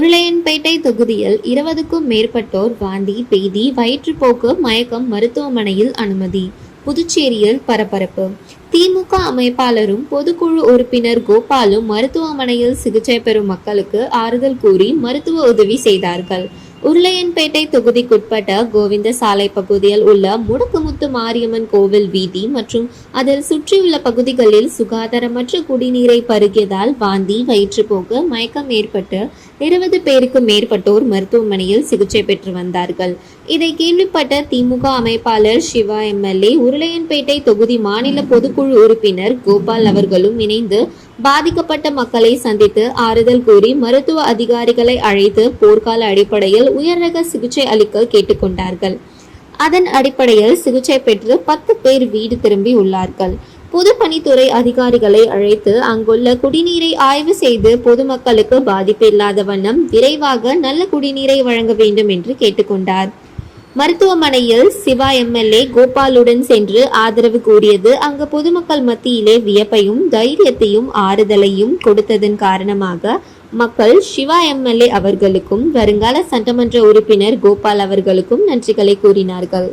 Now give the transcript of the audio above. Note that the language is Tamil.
உருளையன்பேட்டை தொகுதியில் இருபதுக்கும் மேற்பட்டோர் வாந்தி பேதி வயிற்றுப்போக்கு மயக்கம் மருத்துவமனையில் அனுமதி. புதுச்சேரியில் பரபரப்பு. திமுக அமைப்பாளரும் பொதுக்குழு உறுப்பினர் கோபாலும் மருத்துவமனையில் சிகிச்சை பெறும் மக்களுக்கு ஆறுதல் கூறி மருத்துவ உதவி செய்தார்கள். உருளையன்பேட்டை தொகுதிக்குட்பட்ட கோவிந்த சாலை பகுதியில் உள்ள முடக்குமுத்து மாரியம்மன் கோவில் வீதி மற்றும் அதில் சுற்றியுள்ள பகுதிகளில் சுகாதாரமற்ற குடிநீரை பருகியதால் வாந்தி வயிற்றுப்போக்கு மயக்கம் ஏற்பட்டு இருபது பேருக்கு மேற்பட்டோர் மருத்துவமனையில் சிகிச்சை பெற்று வந்தார்கள். இதை கேள்விப்பட்ட திமுக அமைப்பாளர் சிவா எம்எல்ஏ உருளையன்பேட்டை தொகுதி மாநில பொதுக்குழு உறுப்பினர் கோபால் அவர்களும் இணைந்து பாதிக்கப்பட்ட மக்களை சந்தித்து ஆறுதல் கூறி மருத்துவ அதிகாரிகளை அழைத்து போர்க்கால அடிப்படையில் உயர்ரக சிகிச்சை அளிக்க கேட்டுக்கொண்டார்கள். அதன் அடிப்படையில் சிகிச்சை பெற்று பத்து பேர் வீடு திரும்பி உள்ளார்கள். பொதுப்பணித்துறை அதிகாரிகளை அழைத்து அங்குள்ள குடிநீரை ஆய்வு செய்து பொதுமக்களுக்கு பாதிப்பு இல்லாத வண்ணம் விரைவாக நல்ல குடிநீரை வழங்க வேண்டும் என்று கேட்டுக்கொண்டார். மருத்துவமனையில் சிவா எம்எல்ஏ கோபாலுடன் சென்று ஆதரவு கூறியது. அங்கு பொதுமக்கள் மத்தியிலே வியப்பையும் தைரியத்தையும் ஆறுதலையும் கொடுத்ததன் காரணமாக மக்கள் சிவா எம்எல்ஏ அவர்களுக்கும் வருங்கால சட்டமன்ற உறுப்பினர் கோபால் அவர்களுக்கும் நன்றிகளை கூறினார்கள்.